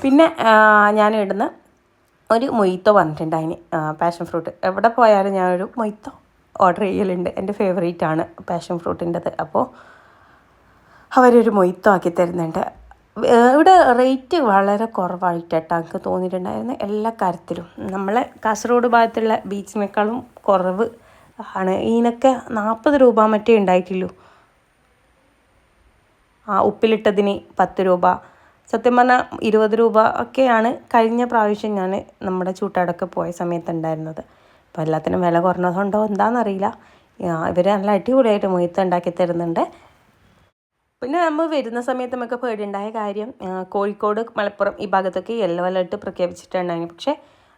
പിന്നെ ഞാൻ ഇടുന്ന ഒരു മൊയ്ത്തോ പറഞ്ഞിട്ടുണ്ടായിന് പാഷൻ ഫ്രൂട്ട് എവിടെ പോയാലും ഞാനൊരു മൊയ്ത്തോ ഓർഡർ ചെയ്യലുണ്ട്. എന്റെ ഫേവറേറ്റ് ആണ് പാഷൻ ഫ്രൂട്ടിന്റെത് അപ്പോൾ അവരൊരു മൊയ്ത്തോ ആക്കി തരുന്നുണ്ട്. ഇവിടെ റേറ്റ് വളരെ കുറവായിട്ടാണ് എനിക്ക് തോന്നിയിട്ടുണ്ടായിരുന്നു എല്ലാ കാര്യത്തിലും. നമ്മളെ കാസർഗോഡ് ഭാഗത്തുള്ള ബീച്ചിനേക്കാളും കുറവ് ആണ്. ഇതിനൊക്കെ നാൽപ്പത് രൂപ മറ്റേ ഉണ്ടായിട്ടുള്ളൂ. ആ ഉപ്പിലിട്ടതിന് പത്ത് രൂപ. സത്യം പറഞ്ഞാൽ ഇരുപത് രൂപ ഒക്കെയാണ് കഴിഞ്ഞ പ്രാവശ്യം ഞാൻ നമ്മുടെ ചൂട്ടാടൊക്കെ പോയ സമയത്ത് ഉണ്ടായിരുന്നത്. അപ്പോൾ എല്ലാത്തിനും വില കുറഞ്ഞതുകൊണ്ടോ എന്താണെന്നറിയില്ല ഇവർ നല്ല അടിപൊളിയായിട്ട് മൊയ്ത്ത് ഉണ്ടാക്കി തരുന്നുണ്ട്. പിന്നെ നമ്മൾ വരുന്ന സമയത്ത് നമുക്ക് പേടിയുണ്ടായ കാര്യം കോഴിക്കോട് മലപ്പുറം ഈ ഭാഗത്തൊക്കെ യെല്ലോ അലർട്ട് പ്രഖ്യാപിച്ചിട്ടുണ്ടായിരുന്നു പക്ഷേ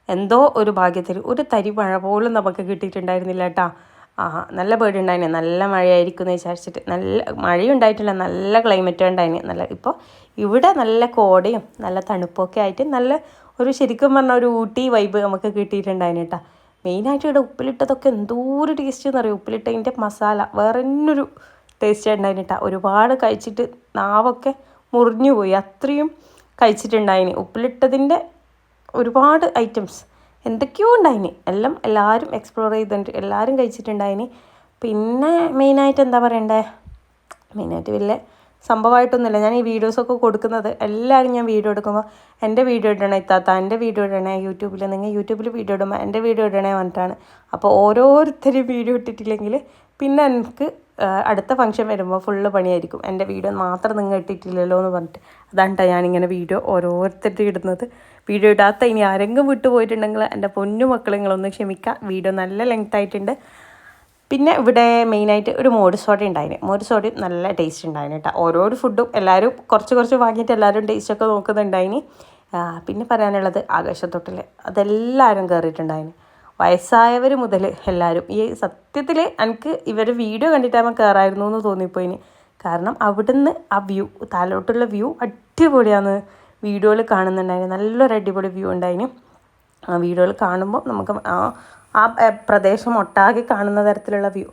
എന്തോ ഒരു ഭാഗ്യത്തിൽ ഒരു തരി മഴ പോലും നമുക്ക് കിട്ടിയിട്ടുണ്ടായിരുന്നില്ല കേട്ടാ. ആ നല്ല പേടി ഉണ്ടായിരുന്നു നല്ല മഴയായിരിക്കും എന്ന് വിചാരിച്ചിട്ട് നല്ല മഴയുണ്ടായിട്ടില്ല നല്ല ക്ലൈമറ്റ് ഉണ്ടായിന്. നല്ല ഇപ്പോൾ ഇവിടെ നല്ല കോടയും നല്ല തണുപ്പൊക്കെ ആയിട്ട് നല്ല ഒരു ശരിക്കും പറഞ്ഞ ഒരു ഊട്ടി വൈബ് നമുക്ക് കിട്ടിയിട്ടുണ്ടായിന് കേട്ടോ. മെയിനായിട്ട് ഇവിടെ ഉപ്പിലിട്ടതൊക്കെ എന്തോ ഒരു ടേസ്റ്റ് എന്നറിയാം ഉപ്പിലിട്ടതിന്റെ മസാല വേറെ തന്നെയൊരു ടേസ്റ്റ് ഉണ്ടായിന് ഒരുപാട് കഴിച്ചിട്ട് നാവൊക്കെ മുറിഞ്ഞു പോയി. അത്രയും കഴിച്ചിട്ടുണ്ടായിന്. ഉപ്പിലിട്ടതിന്റെ ഒരുപാട് ഐറ്റംസ് എന്തൊക്കെയോ ഉണ്ടായിന്. എല്ലാം എല്ലാവരും എക്സ്പ്ലോർ ചെയ്തിട്ടുണ്ട് എല്ലാവരും കഴിച്ചിട്ടുണ്ടായിന്. പിന്നെ മെയിനായിട്ട് എന്താ പറയണ്ടേ? മെയിനായിട്ട് വലിയ സംഭവമായിട്ടൊന്നുമില്ല. ഞാൻ ഈ വീഡിയോസൊക്കെ കൊടുക്കുന്നത് എല്ലാവരും ഞാൻ വീഡിയോ എടുക്കുമ്പോൾ എന്റെ വീഡിയോ ഇടണേ ഇത്താത്ത എന്റെ വീഡിയോ ഇടണേ യൂട്യൂബിൽ നിങ്ങൾ യൂട്യൂബിൽ വീഡിയോ ഇടുമ്പോൾ എന്റെ വീഡിയോ ഇടണേ വന്നിട്ടാണ് അപ്പോൾ ഓരോരുത്തരും വീഡിയോ ഇട്ടിട്ടില്ലെങ്കിൽ പിന്നെ എനിക്ക് അടുത്ത ഫംഗ്ഷൻ വരുമ്പോൾ ഫുള്ള് പണിയായിരിക്കും. എന്റെ വീഡിയോ മാത്രം നിങ്ങൾ ഇട്ടിട്ടില്ലല്ലോ എന്ന് പറഞ്ഞിട്ട്. അതാണ് ഞാനിങ്ങനെ വീഡിയോ ഓരോരുത്തരുടെ ഇടുന്നത്. വീഡിയോ ഇടാത്ത ഇനി ആരെങ്കിലും വിട്ടു പോയിട്ടുണ്ടെങ്കിൽ എന്റെ പൊന്നു മക്കൾ നിങ്ങളൊന്ന് ക്ഷമിക്കുക വീഡിയോ നല്ല ലെങ്ത് ആയിട്ടുണ്ട്. പിന്നെ ഇവിടെ മെയിനായിട്ട് ഒരു മോര് സോഡ ഉണ്ടായിന്. മോര് നല്ല ടേസ്റ്റ് ഉണ്ടായിന് കേട്ടോ ഓരോ ഫുഡും എല്ലാവരും കുറച്ച് കുറച്ച് വാങ്ങിയിട്ട് എല്ലാവരും ടേസ്റ്റൊക്കെ നോക്കുന്നുണ്ടായിന്. പിന്നെ പറയാനുള്ളത് ആകാശത്തൊട്ടിൽ അതെല്ലാവരും കയറിയിട്ടുണ്ടായിന് വയസ്സായവർ മുതൽ എല്ലാവരും ഈ സത്യത്തിൽ എനിക്ക് ഇവർ വീഡിയോ കണ്ടിട്ടാകുമ്പോൾ കയറായിരുന്നു എന്ന് തോന്നിപ്പോയിന് കാരണം അവിടുന്ന് ആ വ്യൂ താലോട്ടുള്ള വ്യൂ അടിപൊളിയാണ് വീഡിയോയിൽ കാണുന്നുണ്ടായിരുന്നു നല്ലൊരു അടിപൊളി വ്യൂ ഉണ്ടായിന്. ആ വീഡിയോയിൽ കാണുമ്പോൾ നമുക്ക് ആ ആ പ്രദേശം ഒട്ടാകെ കാണുന്ന തരത്തിലുള്ള വ്യൂ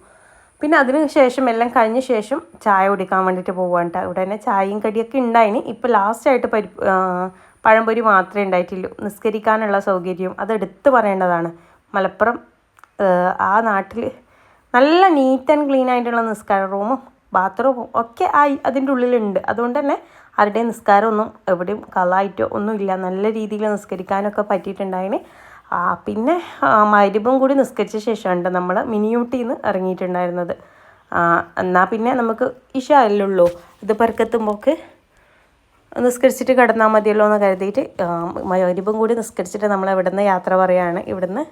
പിന്നെ അതിന് ശേഷം എല്ലാം കഴിഞ്ഞ ശേഷം ചായ കുടിക്കാൻ വേണ്ടിയിട്ട് പോവാണ് അവിടെ തന്നെ ചായയും കടിയൊക്കെ ഉണ്ടായിന്. ഇപ്പോൾ ലാസ്റ്റായിട്ട് പരി പഴംപൊരി മാത്രമേ ഉണ്ടായിട്ടുള്ളൂ. നിസ്കരിക്കാനുള്ള സൗകര്യം. അത് എടുത്തു പറയേണ്ടതാണ്. മലപ്പുറം ആ, നാട്ടിൽ നല്ല നീറ്റ് ആൻഡ് ക്ലീൻ ആയിട്ടുള്ള നിസ്കാര റൂമും ബാത്റൂമും ഒക്കെ ആയി അതിന്റെ ഉള്ളിലുണ്ട്. അതുകൊണ്ട് തന്നെ ആരുടെയും നിസ്കാരമൊന്നും എവിടെയും കളായിട്ടോ ഒന്നുമില്ല. നല്ല രീതിയിൽ നിസ്കരിക്കാനൊക്കെ പറ്റിയിട്ടുണ്ടായിന്. പിന്നെ മരുഭം കൂടി നിസ്കരിച്ച ശേഷമാണ് നമ്മൾ മിനിയൂട്ടിൽ നിന്ന് ഇറങ്ങിയിട്ടുണ്ടായിരുന്നത്. എന്നാൽ പിന്നെ നമുക്ക് ഇഷ അല്ലുള്ളൂ ഇത് പെറുക്കെത്തുമ്പോൾക്ക് നിസ്കരിച്ചിട്ട് കിടന്നാൽ മതിയല്ലോ എന്ന് കരുതിയിട്ട് മരുഭം കൂടി നിസ്കരിച്ചിട്ട് നമ്മൾ ഇവിടുന്ന് യാത്ര പറയുകയാണ് ഇവിടുന്ന്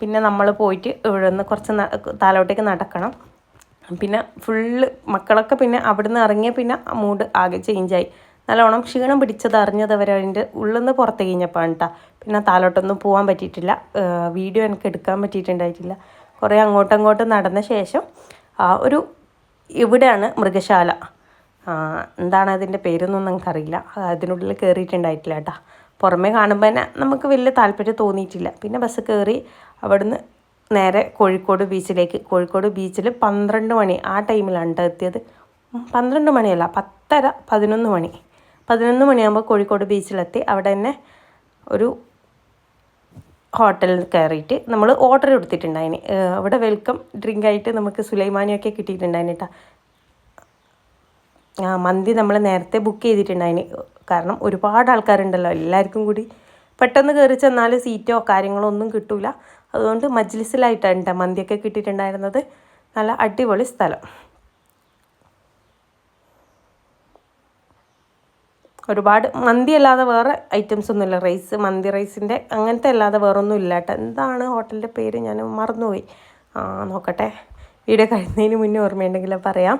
പിന്നെ നമ്മൾ പോയിട്ട് ഇവിടെ നിന്ന് കുറച്ച് താലോട്ടേക്ക് നടക്കണം. പിന്നെ ഫുള്ള് മക്കളൊക്കെ പിന്നെ അവിടുന്ന് ഇറങ്ങിയ പിന്നെ മൂഡ് ആകെ ചേഞ്ചായി നല്ലോണം ക്ഷീണം പിടിച്ചത് അറിഞ്ഞത് അവർ അതിന്റെ ഉള്ളിൽ നിന്ന് പുറത്ത് കഴിഞ്ഞപ്പോഴാണ് കേട്ടോ പിന്നെ താലോട്ടൊന്നും പോകാൻ പറ്റിയിട്ടില്ല. വീഡിയോ എനിക്ക് എടുക്കാൻ പറ്റിയിട്ടുണ്ടായിട്ടില്ല. കുറേ അങ്ങോട്ടും അങ്ങോട്ടും നടന്ന ശേഷം ഒരു ഇവിടെയാണ് മൃഗശാല. എന്താണ് അതിന്റെ പേരൊന്നും നമുക്കറിയില്ല അതിനുള്ളിൽ കയറിയിട്ടുണ്ടായിട്ടില്ല കേട്ടോ പുറമേ കാണുമ്പോൾ തന്നെ നമുക്ക് വലിയ താല്പര്യം തോന്നിയിട്ടില്ല. പിന്നെ ബസ് കയറി അവിടുന്ന് നേരെ കോഴിക്കോട് ബീച്ചിലേക്ക് കോഴിക്കോട് ബീച്ചിൽ പന്ത്രണ്ട് മണി ആ ടൈമിലാണ് എത്തിയത്. പന്ത്രണ്ട് മണിയല്ല പത്തര പതിനൊന്ന് മണി. പതിനൊന്ന് മണിയാകുമ്പോൾ കോഴിക്കോട് ബീച്ചിലെത്തി അവിടെ തന്നെ ഒരു ഹോട്ടലിൽ കയറിയിട്ട് നമ്മൾ ഓർഡർ കൊടുത്തിട്ടുണ്ടായിന്. അവിടെ വെൽക്കം ഡ്രിങ്ക് ആയിട്ട് നമുക്ക് സുലൈമാനിയൊക്കെ കിട്ടിയിട്ടുണ്ടായിന് കേട്ടോ മന്തി നമ്മൾ നേരത്തെ ബുക്ക് ചെയ്തിട്ടുണ്ടായിന്. കാരണം ഒരുപാട് ആൾക്കാരുണ്ടല്ലോ എല്ലാവർക്കും കൂടി. പെട്ടെന്ന് കയറി ചെന്നാൽ സീറ്റോ കാര്യങ്ങളോ ഒന്നും കിട്ടൂല. അതുകൊണ്ട് മജ്ലിസിലായിട്ടാണ് ട്ടോ മന്തിയൊക്കെ കിട്ടിയിട്ടുണ്ടായിരുന്നത്. നല്ല അടിപൊളി സ്ഥലം. ഒരുപാട് മന്തി അല്ലാതെ വേറെ ഐറ്റംസ് ഒന്നുമില്ല. റൈസ് മന്തി റൈസിന്റെ അങ്ങനത്തെ അല്ലാതെ വേറെ ഒന്നും ഇല്ല കേട്ടോ എന്താണ് ഹോട്ടലിന്റെ പേര്? ഞാൻ മറന്നുപോയി. ആ നോക്കട്ടെ. വീഡിയോ കഴിയുന്നതിന് മുന്നേ ഓർമ്മയുണ്ടെങ്കിൽ പറയാം.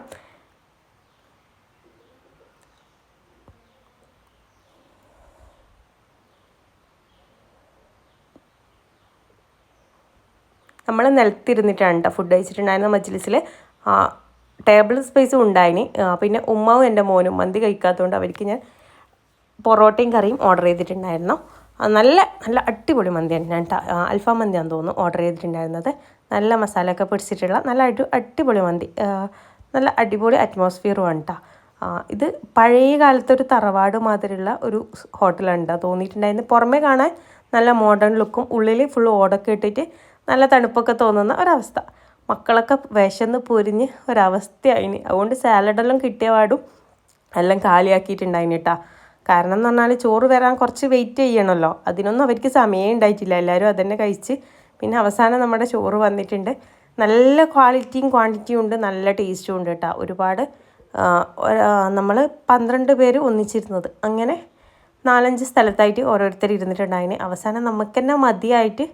നമ്മൾ നിലത്തിരുന്നിട്ടാണ് കേട്ടോ ഫുഡ് കഴിച്ചിട്ടുണ്ടായിരുന്ന മജ്ലിസിൽ ടേബിൾ സ്പേസും ഉണ്ടായിന്. പിന്നെ ഉമ്മാവും എന്റെ മോനും മന്തി കഴിക്കാത്തതുകൊണ്ട് അവർക്ക് ഞാൻ പൊറോട്ടയും കറിയും ഓർഡർ ചെയ്തിട്ടുണ്ടായിരുന്നു. നല്ല നല്ല അടിപൊളി മന്തി ഞാൻ ട്ടാ- ആ, അൽഫാം മന്തിയാന്ന് തോന്നുന്നു ഓർഡർ ചെയ്തിട്ടുണ്ടായിരുന്നത്. നല്ല മസാല ഒക്കെ പിടിച്ചിട്ടുള്ള നല്ല അടി അടിപൊളി മന്തി. നല്ല അടിപൊളി അറ്റ്മോസ്ഫിയറും ആണ് കേട്ടോ ഇത് പഴയ കാലത്തെ ഒരു തറവാട് മാതിരിയുള്ള ഒരു ഹോട്ടലാണ് കേട്ടോ തോന്നിയിട്ടുണ്ടായിരുന്നു പുറമേ കാണാൻ നല്ല മോഡേൺ ലുക്കും ഉള്ളിൽ ഫുൾ ഓടൊക്കെ ഇട്ടിട്ട് നല്ല തണുപ്പൊക്കെ തോന്നുന്ന ഒരവസ്ഥ. മക്കളൊക്കെ വിശന്ന് പൊരിഞ്ഞ് ഒരവസ്ഥയായിന്. അതുകൊണ്ട് സാലഡെല്ലാം കിട്ടിയ പാടും എല്ലാം കാലിയാക്കിയിട്ടുണ്ടായിന് കേട്ടാ കാരണം എന്ന് പറഞ്ഞാൽ ചോറ് വരാൻ കുറച്ച് വെയിറ്റ് ചെയ്യണമല്ലോ അതിനൊന്നും അവർക്ക് സമയം ഉണ്ടായിട്ടില്ല. എല്ലാവരും അതന്നെ കഴിച്ച് പിന്നെ അവസാനം നമ്മുടെ ചോറ് വന്നിട്ടുണ്ട്. നല്ല ക്വാളിറ്റിയും ക്വാണ്ടിറ്റിയും ഉണ്ട്. നല്ല ടേസ്റ്റും ഉണ്ട് കേട്ടോ ഒരുപാട് നമ്മൾ പന്ത്രണ്ട് പേര് ഒന്നിച്ചിരുന്നത്. അങ്ങനെ നാലഞ്ച് സ്ഥലത്തായിട്ട് ഓരോരുത്തർ ഇരുന്നിട്ടുണ്ടായിന്. അവസാനം നമുക്ക് തന്നെ മതിയായിട്ട്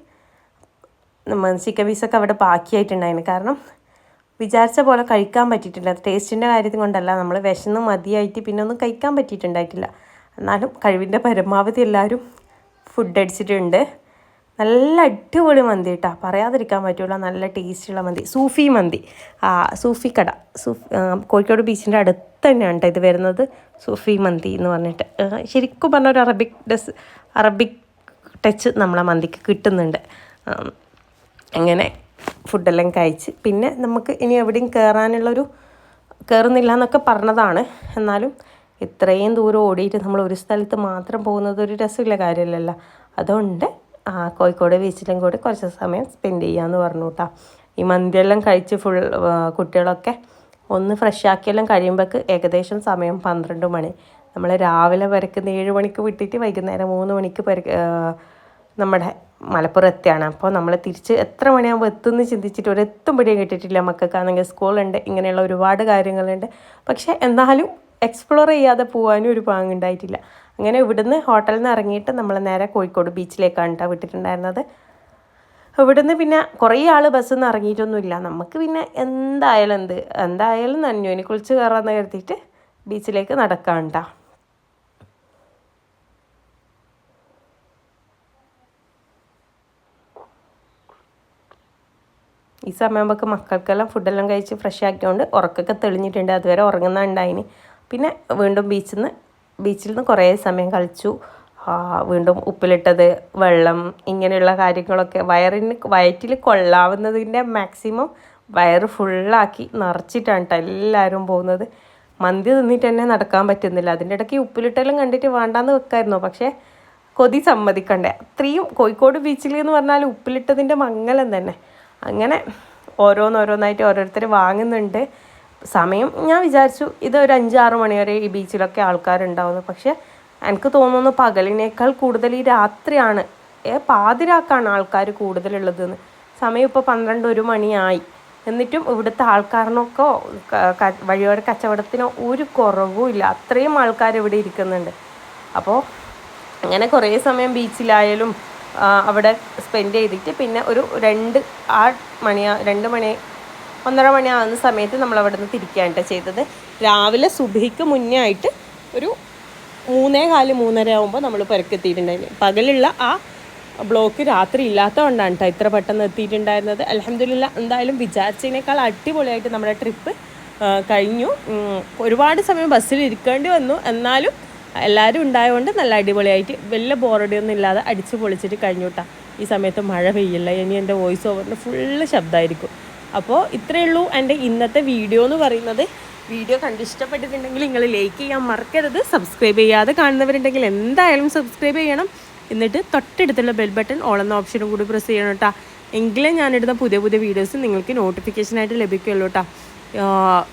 ചിക്കൻ പീസൊക്കെ അവിടെ ബാക്കിയായിട്ടുണ്ടായിരുന്നു. കാരണം വിചാരിച്ച പോലെ കഴിക്കാൻ പറ്റിയിട്ടില്ല. ടേസ്റ്റിന്റെ കാര്യത്തിൽ കൊണ്ടല്ല. നമ്മൾ വിശന്ന് മതിയായിട്ട് പിന്നെ ഒന്നും കഴിക്കാൻ പറ്റിയിട്ടുണ്ടായിട്ടില്ല. എന്നാലും കഴിവിന്റെ പരമാവധി എല്ലാവരും ഫുഡ് അടിച്ചിട്ടുണ്ട്. നല്ല അടിപൊളി മന്തി കേട്ടോ പറയാതിരിക്കാൻ പറ്റുള്ള നല്ല ടേസ്റ്റുള്ള മന്തി. സൂഫി മന്തി. ആ സൂഫി കട. സൂഫ് കോഴിക്കോട് ബീച്ചിന്റെ അടുത്ത് തന്നെയാണ് കേട്ടോ ഇത് വരുന്നത്. സൂഫി മന്തി എന്ന് പറഞ്ഞിട്ട്. ശരിക്കും പറഞ്ഞ ഒരു അറബിക് ഡസ് അറബിക് ടച്ച് നമ്മളെ മന്തിക്ക് കിട്ടുന്നുണ്ട്. അങ്ങനെ ഫുഡെല്ലാം കഴിച്ച് പിന്നെ നമുക്ക് ഇനി എവിടെയും കയറാനുള്ളൊരു കയറുന്നില്ല എന്നൊക്കെ പറഞ്ഞതാണ്. എന്നാലും ഇത്രയും ദൂരം ഓടിയിട്ട് നമ്മൾ ഒരു സ്ഥലത്ത് മാത്രം പോകുന്നത് ഒരു രസമില്ല കാര്യമില്ലല്ലോ. അതുകൊണ്ട് കോഴിക്കോട് ബീച്ചിലും കൂടി കുറച്ച് സമയം സ്പെൻഡ് ചെയ്യാമെന്ന് പറഞ്ഞു കേട്ടോ ഈ മന്തിയെല്ലാം കഴിച്ച് ഫുൾ കുട്ടികളൊക്കെ ഒന്ന് ഫ്രഷ് ആക്കിയെല്ലാം കഴിയുമ്പോഴേക്ക് ഏകദേശം സമയം പന്ത്രണ്ട് മണി. നമ്മൾ രാവിലെ പരക്കുന്ന ഏഴ് മണിക്ക് വിട്ടിട്ട് വൈകുന്നേരം മൂന്ന് മണിക്ക് പര നമ്മുടെ മലപ്പുറം എത്തിയാണ്. അപ്പോൾ നമ്മൾ തിരിച്ച് എത്ര മണിയാകുമ്പോൾ എത്തുമെന്ന് ചിന്തിച്ചിട്ട് ഒരു എത്തും പിടിയും കിട്ടിയിട്ടില്ല മക്കൾക്കാണെങ്കിൽ സ്കൂളുണ്ട് ഇങ്ങനെയുള്ള ഒരുപാട് കാര്യങ്ങളുണ്ട്. പക്ഷേ എന്നാലും എക്സ്പ്ലോർ ചെയ്യാതെ പോകാനും ഒരു പാങ്ങുണ്ടായിട്ടില്ല അങ്ങനെ ഇവിടുന്ന് ഹോട്ടലിൽ നിന്ന് ഇറങ്ങിയിട്ട് നമ്മൾ നേരെ കോഴിക്കോട് ബീച്ചിലേക്കാണ് കേട്ടോ വിട്ടിട്ടുണ്ടായിരുന്നത്. ഇവിടുന്ന് പിന്നെ കുറേ ആൾ ബസ്സിൽ നിന്ന് ഇറങ്ങിയിട്ടൊന്നുമില്ല. നമുക്ക് പിന്നെ എന്തായാലും എന്ത് എന്തായാലും നന്യോനെ കുളിച്ച് കയറാമെന്ന് കരുതിയിട്ട് ബീച്ചിലേക്ക് നടക്കാം കേട്ടോ ഈ സമയമാകുമ്പോൾ മക്കൾക്കെല്ലാം ഫുഡെല്ലാം കഴിച്ച് ഫ്രഷ് ആക്കിയോണ്ട് ഉറക്കൊക്കെ തെളിഞ്ഞിട്ടുണ്ട്. അതുവരെ ഉറങ്ങുന്നുണ്ടായിന് പിന്നെ വീണ്ടും ബീച്ചിൽ നിന്ന് ബീച്ചിൽ നിന്ന് കുറേ സമയം കളിച്ചു. വീണ്ടും ഉപ്പിലിട്ടത് വെള്ളം ഇങ്ങനെയുള്ള കാര്യങ്ങളൊക്കെ. വയറിന് വയറ്റിൽ കൊള്ളാവുന്നതിന്റെ മാക്സിമം വയറ് ഫുള്ളാക്കി നിറച്ചിട്ടാണ് കേട്ടോ എല്ലാവരും പോകുന്നത്. മന്തി തിന്നിട്ട് തന്നെ നടക്കാൻ പറ്റുന്നില്ല. അതിന്റെ ഇടയ്ക്ക് ഉപ്പിലിട്ടെല്ലാം കണ്ടിട്ട് വേണ്ടാന്ന് വെക്കായിരുന്നു. പക്ഷേ കൊതി സമ്മതിക്കണ്ടേ. അത്രയും കോഴിക്കോട് ബീച്ചിൽ എന്ന് പറഞ്ഞാൽ ഉപ്പിലിട്ടതിന്റെ മംഗലം തന്നെ. അങ്ങനെ ഓരോന്നോരോന്നായിട്ട് ഓരോരുത്തർ വാങ്ങുന്നുണ്ട്. സമയം ഞാൻ വിചാരിച്ചു ഇത് ഒരു അഞ്ചാറ് മണി വരെ ഈ ബീച്ചിലൊക്കെ ആൾക്കാരുണ്ടാവുന്നു. പക്ഷേ എനിക്ക് തോന്നുന്നു പകലിനേക്കാൾ കൂടുതൽ ഈ രാത്രിയാണ് പാതിരാക്കാണ് ആൾക്കാർ കൂടുതലുള്ളതെന്ന്. സമയം ഇപ്പോൾ പന്ത്രണ്ട് ഒരു മണിയായി. എന്നിട്ടും ഇവിടുത്തെ ആൾക്കാരിനൊക്കെ വഴിയോര കച്ചവടത്തിനോ ഒരു കുറവും ഇല്ല. അത്രയും ആൾക്കാർ ഇവിടെ ഇരിക്കുന്നുണ്ട്. അപ്പോൾ അങ്ങനെ കുറേ സമയം ബീച്ചിലായാലും അവിടെ സ്പെൻഡ് ചെയ്തിട്ട് പിന്നെ ഒരു രണ്ട് ആ മണി രണ്ട് മണി ഒന്നര മണിയാവുന്ന സമയത്ത് നമ്മൾ അവിടെ നിന്ന് തിരിക്കുകയാണ് ചെയ്തത്. രാവിലെ സുബിക്ക് മുന്നേ ആയിട്ട് ഒരു മൂന്നേ കാൽ മൂന്നര ആകുമ്പോൾ നമ്മൾ പുരക്കെത്തിയിട്ടുണ്ടായിരുന്നു പകലുള്ള ആ ബ്ലോക്ക് രാത്രി ഇല്ലാത്തതുകൊണ്ടാണ് കേട്ടോ ഇത്ര പെട്ടെന്ന് എത്തിയിട്ടുണ്ടായിരുന്നത്. അലഹമില്ല എന്തായാലും വിചാരിച്ചതിനേക്കാൾ അടിപൊളിയായിട്ട് നമ്മുടെ ട്രിപ്പ് കഴിഞ്ഞു. ഒരുപാട് സമയം ബസ്സിൽ ഇരിക്കേണ്ടി വന്നു. എന്നാലും എല്ലാവരും ഉണ്ടായതുകൊണ്ട് നല്ല അടിപൊളിയായിട്ട് വലിയ ബോറടിയൊന്നും ഇല്ലാതെ അടിച്ച് പൊളിച്ചിട്ട് കഴിഞ്ഞു ഈ സമയത്ത് മഴ പെയ്യില്ല. ഇനി എന്റെ വോയിസ് ഓവറിന് ഫുള്ള് ശബ്ദമായിരിക്കും അപ്പോൾ ഇത്രയേ ഉള്ളൂ എന്റെ ഇന്നത്തെ വീഡിയോ എന്ന് പറയുന്നത്. വീഡിയോ കണ്ട് ഇഷ്ടപ്പെട്ടിട്ടുണ്ടെങ്കിൽ നിങ്ങൾ ലൈക്ക് ചെയ്യാൻ മറക്കരുത്. സബ്സ്ക്രൈബ് ചെയ്യാതെ കാണുന്നവരുണ്ടെങ്കിൽ എന്തായാലും സബ്സ്ക്രൈബ് ചെയ്യണം. എന്നിട്ട് തൊട്ടടുത്തുള്ള ബെൽ ബട്ടൺ ഓൾ എന്ന ഓപ്ഷനും കൂടി പ്രസ് ചെയ്യണം കേട്ടോ എങ്കിലേ ഞാനിടുന്ന പുതിയ പുതിയ വീഡിയോസ് നിങ്ങൾക്ക് നോട്ടിഫിക്കേഷനായിട്ട് ലഭിക്കുമല്ലോ കേട്ടോ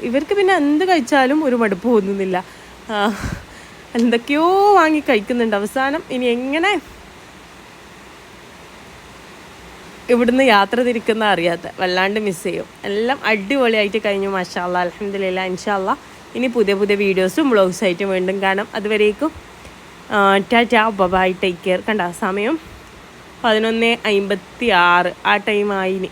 ഇവർക്ക് പിന്നെ എന്ത് കഴിച്ചാലും ഒരു മടുപ്പ് തോന്നുന്നില്ല. എന്തൊക്കെയോ വാങ്ങി കഴിക്കുന്നുണ്ട്. അവസാനം ഇനി എങ്ങനെ ഇവിടുന്ന് യാത്ര തിരിക്കുന്ന അറിയാത്ത വല്ലാണ്ട് മിസ് ചെയ്യും. എല്ലാം അടിപൊളിയായിട്ട് കഴിഞ്ഞു മാഷാല്ല അലഹമില്ല ഇൻഷാല്ല ഇനി പുതിയ പുതിയ വീഡിയോസും ബ്ലോഗ്സായിട്ടും വീണ്ടും കാണാം. അതുവരേക്കും ടാറ്റാ ബബായ് ടേക്ക് കെയർ. കണ്ട സമയം പതിനൊന്ന് അമ്പത്തി ആറ് ആ ടൈം ആയിനി